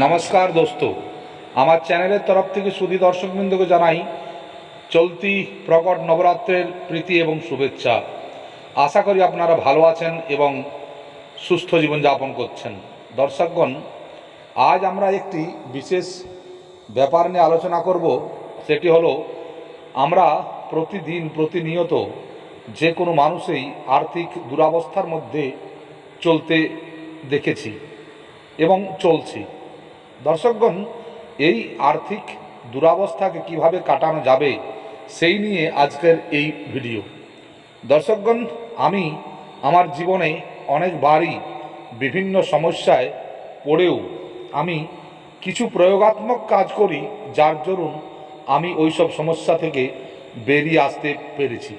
নমস্কার দোস্ত। আমার চ্যানেলের তরফ থেকে সুধী দর্শকবৃন্দকে জানাই চলতি প্রকট নবরাত্রের প্রীতি এবং শুভেচ্ছা। আশা করি আপনারা ভালো আছেন এবং সুস্থ জীবনযাপন করছেন। দর্শকগণ, আজ আমরা একটি বিশেষ ব্যাপার নিয়ে আলোচনা করব। সেটি হলো, আমরা প্রতিদিন, প্রতিনিয়ত যে কোনো মানুষই আর্থিক দুরাবস্থার মধ্যে চলতে দেখেছি এবং চলছি। দর্শকগণ, এই আর্থিক দুরাবস্থাকে কীভাবে কাটানো যাবে, সেই নিয়ে আজকের এই ভিডিও। দর্শকগণ, আমি আমার জীবনে অনেকবারই বিভিন্ন সমস্যায় পড়েও আমি কিছু প্রয়োগাত্মক কাজ করি, যার দরুন আমি ওইসব সমস্যা থেকে বেরিয়ে আসতে পেরেছি।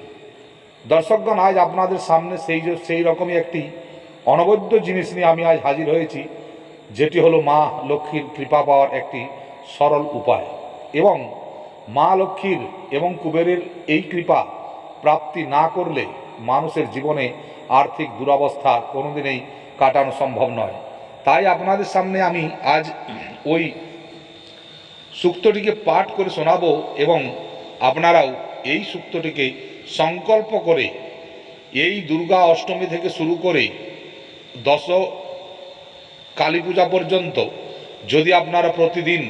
দর্শকগণ, আজ আপনাদের সামনে সেই সেই রকমই একটি অনবদ্য জিনিস নিয়ে আমি আজ হাজির হয়েছি। যেটি হলো মা লক্ষ্মীর কৃপা পাওয়ার একটি সরল উপায়। এবং মা লক্ষ্মীর এবং কুবেরের এই কৃপা প্রাপ্তি না করলে মানুষের জীবনে আর্থিক দুরবস্থা কোনোদিনই কাটানো সম্ভব নয়। তাই আপনাদের সামনে আমি আজ ওই সূক্তটিকে পাঠ করে শোনাবো এবং আপনারাও এই সূক্তটিকে সংকল্প করে এই দুর্গা অষ্টমী থেকে শুরু করে দশ কালী পূজা পর্যন্ত যদি আপনারা প্রতিদিন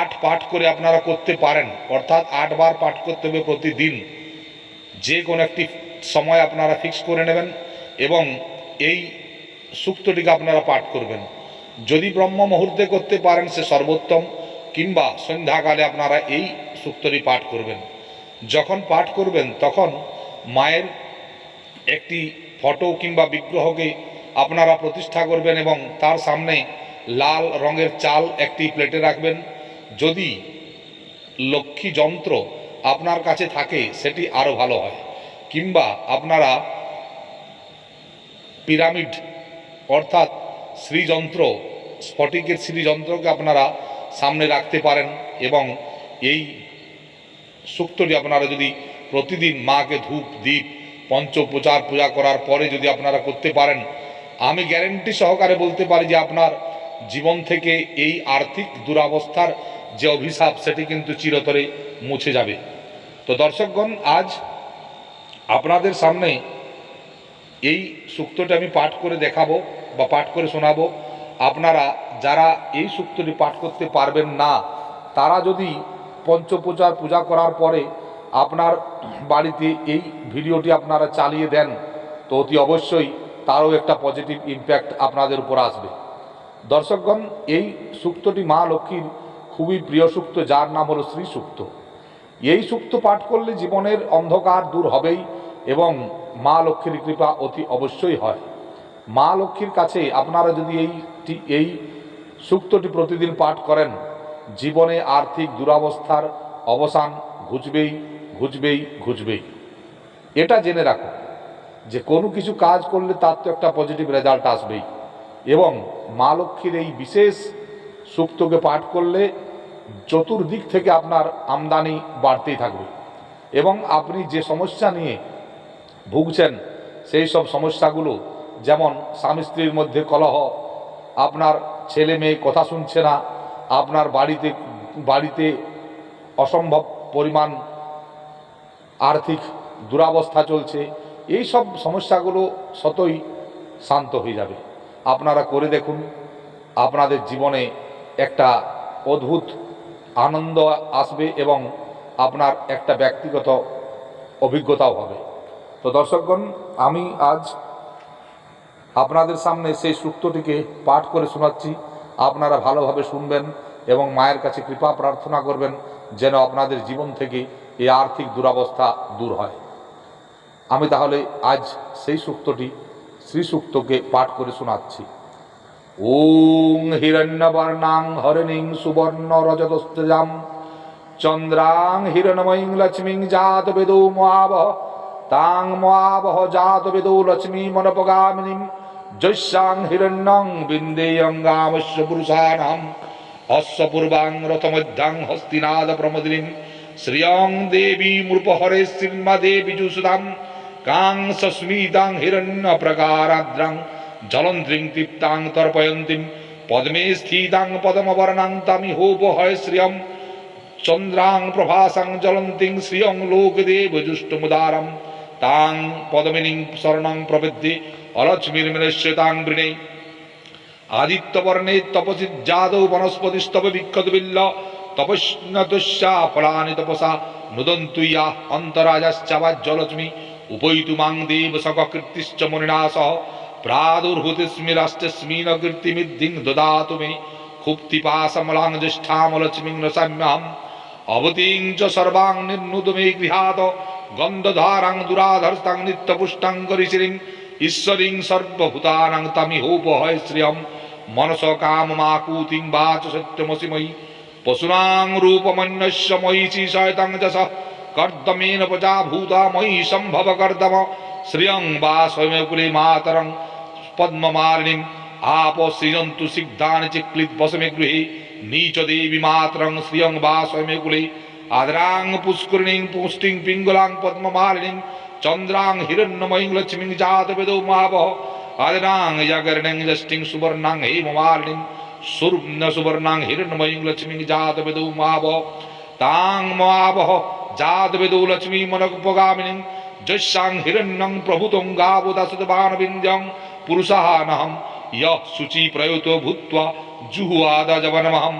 আট পাঠ করে আপনারা করতে পারেন, অর্থাৎ আটবার পাঠ করতে হবে প্রতিদিন, যে কোনো একটি সময় আপনারা ফিক্স করে নেবেন এবং এই সূক্তটিকে আপনারা পাঠ করবেন। যদি ব্রহ্ম মুহূর্তে করতে পারেন, সে সর্বোত্তম, কিংবা সন্ধ্যাকালে আপনারা এই সূক্তটি পাঠ করবেন। যখন পাঠ করবেন, তখন মায়ের একটি ফটো কিংবা বিগ্রহকে আপনারা প্রতিষ্ঠা করবেন এবং তার সামনে লাল রঙের চাল একটি প্লেটে রাখবেন। যদি লক্ষ্মী যন্ত্র আপনার কাছে থাকে, সেটি আরও ভালো হয়। কিংবা আপনারা পিরামিড, অর্থাৎ শ্রীযন্ত্র, স্ফটিকের শ্রীযন্ত্রকে আপনারা সামনে রাখতে পারেন এবং এই সূক্তটি আপনারা যদি প্রতিদিন মাকে ধূপ দ্বীপ পঞ্চপ্রচার, পূজা করার পরে যদি আপনারা করতে পারেন আমি গ্যারেন্টি সহকারে বলতে পারি যে আপনার জীবন থেকে এই আর্থিক দুরাবস্থার যে অভিশাপ, সেটি কিন্তু চিরতরে মুছে যাবে। তো দর্শকগণ, আজ আপনাদের সামনে এই সূক্তটি আমি পাঠ করে দেখাবো বা পাঠ করে শোনাবো। আপনারা যারা এই সূক্তটি পাঠ করতে পারবেন না, তারা যদি পঞ্চপূজার পূজা করার পরে আপনার বাড়িতে এই ভিডিওটি আপনারা চালিয়ে দেন, তো অতি অবশ্যই তারও একটা পজিটিভ ইম্প্যাক্ট আপনাদের উপর আসবে। দর্শকগণ, এই সূক্তটি মা লক্ষ্মীর খুবই প্রিয় সূক্ত, যার নাম হলো শ্রী সূক্ত। এই সূক্ত পাঠ করলে জীবনের অন্ধকার দূর হবেই এবং মা লক্ষ্মীর কৃপা অতি অবশ্যই হয়। মা লক্ষ্মীর কাছে আপনারা যদি এইটি এই সূক্তটি প্রতিদিন পাঠ করেন, জীবনে আর্থিক দুরাবস্থার অবসান ঘুচবেই ঘুচবেই ঘুচবেই। এটা জেনে রাখো যে কোনো কিছু কাজ করলে তার তো একটা পজিটিভ রেজাল্ট আসবেই। এবং মা লক্ষ্মীর এই বিশেষ সুক্তকে পাঠ করলে চতুর্দিক থেকে আপনার আমদানি বাড়তেই থাকবে। এবং আপনি যে সমস্যা নিয়ে ভুগছেন, সেই সব সমস্যাগুলো, যেমন স্বামী স্ত্রীর মধ্যে কলহ, আপনার ছেলে মেয়ে কথা শুনছে না, আপনার বাড়িতে বাড়িতে অসম্ভব পরিমাণ আর্থিক দুরাবস্থা চলছে এই সব সমস্যাগুলো সতই শান্ত হয়ে যাবে। আপনারা করে দেখুন, আপনাদের জীবনে একটা অদ্ভুত আনন্দ আসবে এবং আপনার একটা ব্যক্তিগত অভিজ্ঞতাও হবে। তো দর্শকগণ, আমি আজ আপনাদের সামনে সেই সূক্তটিকে পাঠ করে শোনাচ্ছি। আপনারা ভালোভাবে শুনবেন এবং মায়ের কাছে কৃপা প্রার্থনা করবেন যেন আপনাদের জীবন থেকে এই আর্থিক দুরাবস্থা দূর হয়। আমি তাহলে আজ সেই সূক্তটি শ্রী সূক্তকে পাঠ করে শোনাচ্ছি। ওং হিরণ্যবর্ণাং হরিণীং সুবর্ণ রজতস্তেজাম, চন্দ্রাং হিরণময়ীং লক্ষ্মীং জাত বেদৌ মহাবহ, তাং মহাবহ জাত বেদৌ লক্ষ্মী মনপগামিনীং জৈস্যাং হিরণ্যং বিন্দেয়ঙ্গামস্য পুরুষানাম অস্য পূর্বাং রথমধ্যাং হস্তিনাদ প্রমদিনীং শ্রিয়ং দেবী মূর্পহরে সিংমা দেবী জুসুদাম কাং সস্মিতাং হিরণ্য প্রকারাদ্রাং জলন্ত্রিং তৃপ্তাং তর্পয়ন্তীম পদ্মে স্থিতাং পদমবর্ণাং তামি হোপ হয় শ্রিয়ম চন্দ্রাং প্রভাসাং জ্বলন্তিং শ্রিয়ং লোকদেব জুষ্টমুদারম তাং পদমিনীং শরণং প্রবৃদ্ধি অলক্ষ্মীর্মিলস্যতাং বৃণে আদিত্যবর্ণে তপসি যাদৌ বনস্পতিস্তব বিল্ল তপস্নতুষ্যা ফলানি তপসা নুদন্তু ইয়া অন্তরাজাশ্চাবাজ্জলক্ষ্মী উপৈতু মাং দেব সকীর্তিশ্চ মুনিনা সহ প্রাদুর্ভূতিস্মি রাষ্ট্রস্মিন কীর্তিমিদ্ধিং দদাতু মে। ক্ষুপ্তিপাসমলাং জ্যেষ্ঠামলক্ষ্মীং নসাম্যহম অবতীং চ সর্বাং নির্নুদ মে গৃহাত। গন্ধধারাং দুরাধর্তাং নিত্যপুষ্টাং করিশ্রীং ঈশ্বরীং সর্বভূতানাং তামিহোপ হয় শ্রিয়ম। মনস কামমাকুতিং বাচ সত্যমসিময়ী পশুনাং রূপমন্যস্য শয়তাং চ স কর্দমেন প্রজা ভূতা ময়ী সম্ভব কর্দম শ্রিয়ং বা স্বয়ংকুলে মাতরং পদ্মমালিনীম আপ সৃজন্তু সিদ্ধানি চিক্লিত বসমে গৃহে নীচ দেবী মাতরং শ্রিয়ং বা স্বয়ংকুলে আদরাং পুষ্করিণীং পুষ্টিং পিঙ্গলাং পদ্মমালিনীং চন্দ্রাং হিরণ্যময়ীং লক্ষ্মীং জাত বেদো মহাবহ আদরাং জাগরণং যষ্টিং সুবর্ণাং হেমমালিনীং সুর্ণ সুবর্ণাং হিরণ্যময়ীং লক্ষ্মীং জাত বেদো মহাবহ তাং মহাবহ জাত বেদো লক্ষ্মী মনকপগামিনীং যস্যাং হিরণ্যং প্রভূতং গাবুদাসুতবানবিন্দ্যং পুরুষানহম ইয়ঃ শুচি প্রয়ত ভূত্বা জুহুয়াদজবনমহম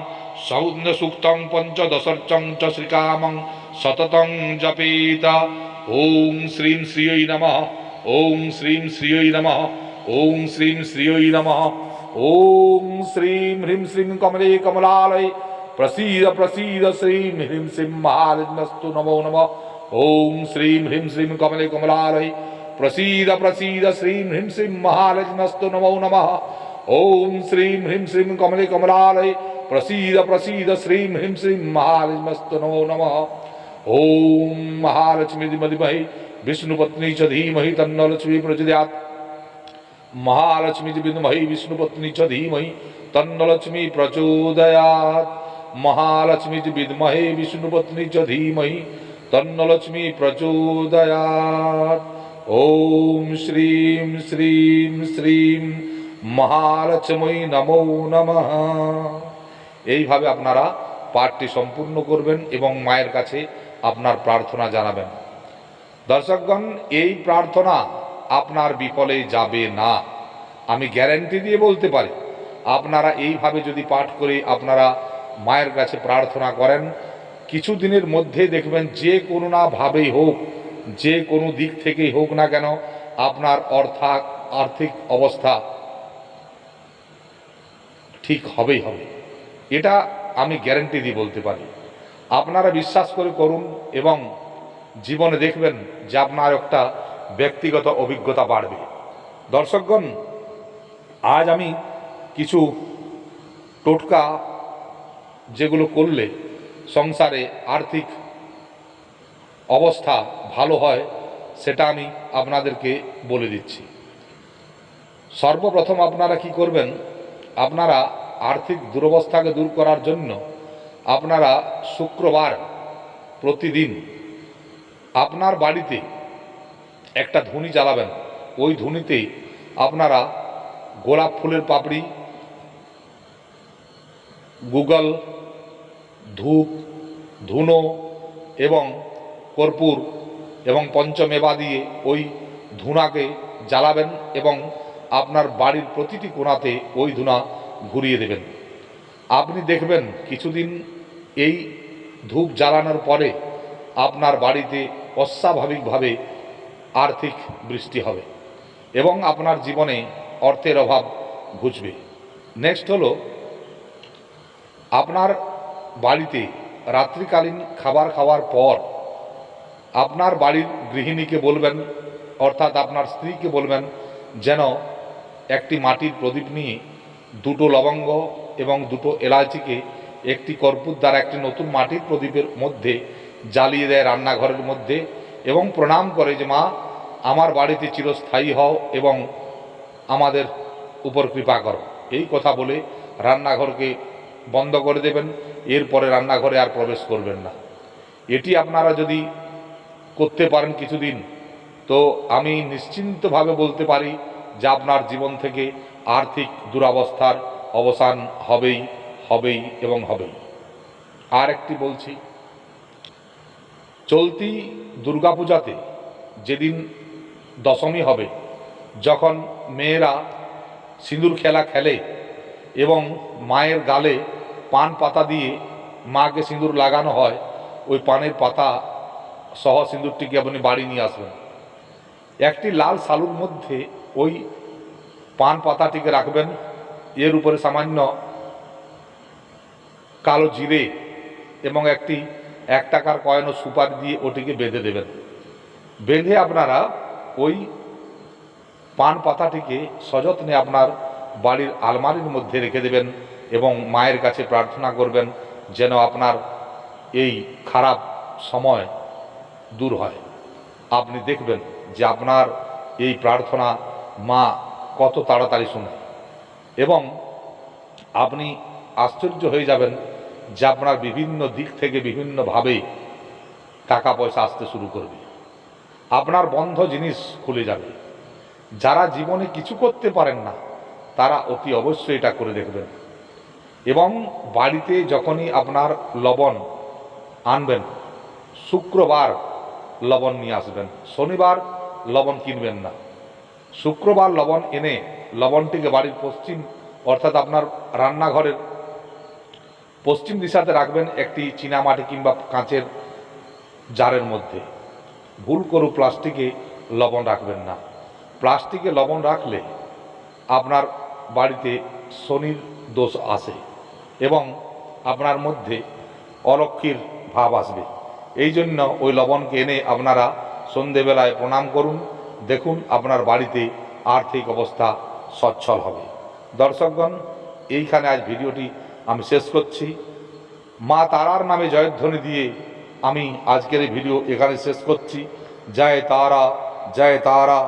সৌন্য সুক্তং পঞ্চদশর্চং চ শ্রীকামং সততং জপেত ওং শ্রীং শ্রিয়ৈ নমঃ ওং শ্রীং শ্রিয়ৈ নমঃ ওং শ্রীং শ্রিয়ৈ নমঃ ওং শ্রীং হ্রিং শ্রীং কমলে কমলালয় প্রসীদ প্রসীদ শ্রীং হ্রিং শ্রীং মহালিন্নস্তু নমো নমঃ ওং শ্রীং হ্রিং শ্রীং কমলে কমলালয় প্রসীদ প্রসীদ শ্রীং হ্রিং শ্রীং মহালিন্নস্তু নমো নমঃ ওম শ্রীং হ্রিং শ্রীং কমলে কমলালয় প্রসীদ প্রসীদ শ্রীং হ্রিং শ্রীং মহালিন্নস্তু নমো নমঃ ওম মহালক্ষ্মী মদিমহি বিষ্ণুপত্নী চ ধীমহি তন্ন লক্ষ্মী প্রচোদয়াৎ মহালক্ষ্মী বিদ্মহি বিষ্ণুপত্নী চ ধীমহি তন্ন লক্ষ্মী প্রচোদয়াৎ মহালক্ষ্মী বিদ্মহে বিষ্ণুপত্নী চ ধীমহি তন্ন লক্ষ্মী প্রচোদয়াৎ ওম শ্রীং শ্রীং শ্রীং মহালক্ষ্মী নমো নমঃ। এইভাবে আপনারা পাঠটি সম্পূর্ণ করবেন এবং মায়ের কাছে আপনার প্রার্থনা জানাবেন। দর্শকগণ, এই প্রার্থনা আপনার বিফলে যাবে না। আমি গ্যারেন্টি দিয়ে বলতে পারি, আপনারা এইভাবে যদি পাঠ করে আপনারা মায়ের কাছে প্রার্থনা করেন কিছু দিনের মধ্যে দেখবেন যে কোনো না ভাবেই হোক, যে কোনো দিক থেকেই হোক না কেন, আপনার অর্থাৎ আর্থিক অবস্থা ঠিক হবেই হবে। এটা আমি গ্যারেন্টি দিয়ে বলতে পারি। আপনারা বিশ্বাস করে করুন এবং জীবনে দেখবেন যে আপনার একটা ব্যক্তিগত অভিজ্ঞতা বাড়বে। দর্শকগণ, আজ আমি কিছু টোটকা যেগুলো করলে সংসারে আর্থিক অবস্থা ভালো হয়, সেটা আমি আপনাদেরকে বলে দিচ্ছি। সর্বপ্রথম আপনারা কি করবেন? আপনারা আর্থিক দুরবস্থাকে দূর করার জন্য আপনারা শুক্রবার প্রতিদিন আপনার বাড়িতে একটা ধুনি জ্বালাবেন। ওই ধুনিতে আপনারা গোলাপ ফুলের পাপড়ি গুগল, ধূপ, ধুনো এবং কর্পূর এবং পঞ্চমেবা দিয়ে ওই ধুনাকে জ্বালাবেন এবং আপনার বাড়ির প্রতিটি কোণাতে ওই ধুনা ঘুরিয়ে দেবেন। আপনি দেখবেন কিছুদিন এই ধূপ জ্বালানোর পরে আপনার বাড়িতে অস্বাভাবিকভাবে আর্থিক বৃষ্টি হবে এবং আপনার জীবনে অর্থের অভাব ঘুচবে। নেক্সট হলো আপনার বাড়িতে রাত্রিকালীন খাবার খাওয়ার পর আপনার বাড়ির গৃহিণীকে বলবেন, অর্থাৎ আপনার স্ত্রীকে বলবেন, যেন একটি মাটির প্রদীপ নিয়ে দুটো লবঙ্গ এবং দুটো এলাচিকে একটি কর্পূর দ্বারা একটি নতুন মাটির প্রদীপের মধ্যে জ্বালিয়ে দেয় রান্নাঘরের মধ্যে এবং প্রণাম করে যে, মা, আমার বাড়িতে চিরস্থায়ী হও এবং আমাদের উপর কৃপা করো। এই কথা বলে রান্নাঘরকে বন্ধ করে দেবেন, এরপরে রান্নাঘরে আর প্রবেশ করবেন না। এটি আপনারা যদি করতে পারেন কিছুদিন, তো আমি নিশ্চিন্তভাবে বলতে পারি যে আপনার জীবন থেকে আর্থিক দুরবস্থার অবসান হবেই হবেই এবং হবেই। আর একটি বলছি, চলতি দুর্গাপূজাতে যেদিন দশমী হবে, যখন মেয়েরা সিঁদুর খেলা খেলে এবং মায়ের গালে পান পাতা দিয়ে মাকে সিঁদুর লাগানো হয়, ওই পানের পাতা সহ সিঁদুরটিকে আপনি বাড়ি নিয়ে আসবেন। একটি লাল সালুর মধ্যে ওই পান পাতাটিকে রাখবেন। এর উপরে সামান্য কালো জিরে এবং একটি এক টাকার কয়েন ও সুপারি দিয়ে ওটিকে বেঁধে দেবেন। বেঁধে আপনারা ওই পান পাতাটিকে সযত্নে আপনার বাড়ির আলমারির মধ্যে রেখে দেবেন। এবং মায়ের কাছে প্রার্থনা করবেন যেন আপনার এই খারাপ সময় দূর হয়। আপনি দেখবেন যে আপনার এই প্রার্থনা মা কত তাড়াতাড়ি শুনে এবং আপনি আশ্চর্য হয়ে যাবেন যে আপনার বিভিন্ন দিক থেকে বিভিন্নভাবে টাকা পয়সা আসতে শুরু করবে। আপনার বন্ধ জিনিস খুলে যাবে। যারা জীবনে কিছু করতে পারেন না, তারা অতি অবশ্যই এটা করে দেখবেন। এবং বাড়িতে যখনই আপনার লবণ আনবেন, শুক্রবার লবণ নিয়ে আসবেন। শনিবার লবণ কিনবেন না। শুক্রবার লবণ এনে লবণটিকে বাড়ির পশ্চিম, অর্থাৎ আপনার রান্নাঘরের পশ্চিম দিশাতে রাখবেন একটি চীনামাটি কিংবা কাঁচের জারের মধ্যে। ভুল করু প্লাস্টিকে লবণ রাখবেন না। প্লাস্টিকে লবণ রাখলে আপনার বাড়িতে শনির দোষ আসে। এবং আপনার মধ্যে অলক্ষীর ভাব আসবে। এই জন্য ওই লবণকে এনে আপনারা সন্ধেবেলায় প্রণাম করুন। দেখুন আপনার বাড়িতে আর্থিক অবস্থা সচ্ছল হবে। দর্শকগণ, এইখানে আজ ভিডিওটি আমি শেষ করছি। মা তারার নামে জয়ধ্বনি দিয়ে আমি আজকের এই ভিডিও এখানে শেষ করছি। জয় তারা জয় তারা।